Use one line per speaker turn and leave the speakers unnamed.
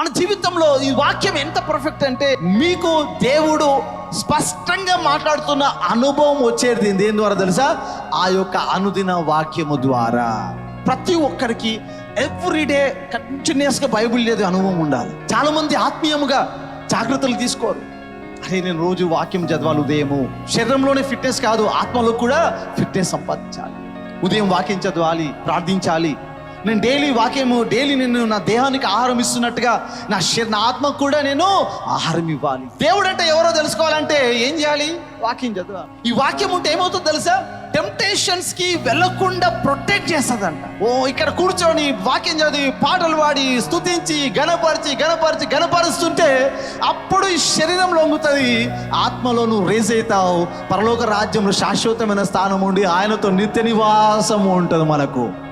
మన జీవితంలో ఈ వాక్యం ఎంత పర్ఫెక్ట్ అంటే మీకు దేవుడు స్పష్టంగా మాట్లాడుతున్న అనుభవం వచ్చేది దేని ద్వారా తెలుసా? ఆ యొక్క అనుదిన వాక్యము ద్వారా. ప్రతి ఒక్కరికి ఎవ్రీడే కంటిన్యూస్గా బైబిల్ లేదు అనుభవం ఉండాలి. చాలా మంది ఆత్మీయముగా జాగ్రత్తలు తీసుకోరు. అరే నేను రోజు వాక్యం చదవాలి ఉదయము. శరీరంలోనే ఫిట్నెస్ కాదు ఆత్మలో కూడా ఫిట్నెస్ సంపాదించాలి. ఉదయం వాక్యం చదవాలి ప్రార్థించాలి నేను డైలీ వాక్యము డైలీ నేను నా దేహానికి ఆహారం ఇస్తున్నట్టుగా నా శరీర నా ఆత్మకు కూడా నేను ఆహారం ఇవ్వాలి. దేవుడు అంటే ఎవరో తెలుసుకోవాలంటే ఏం చేయాలి? వాక్యం చదవాలి ఈ వాక్యం ఉంటే ఏమవుతుందో తెలుసా? టెంప్టేషన్స్కి వెళ్ళకుండా ప్రొటెక్ట్ చేస్తుందంట. ఓ ఇక్కడ కూర్చొని వాక్యం చదివి పాటలు పాడి స్తుతించి గణపరిచి గణపరిచి గణపరుస్తుంటే అప్పుడు ఈ శరీరం లొంగుతుంది. ఆత్మలో నువ్వు రేజ్ అవుతావు. పరలోక రాజ్యంలో శాశ్వతమైన స్థానం ఉండి ఆయనతో నిత్య నివాసము ఉంటుంది మనకు.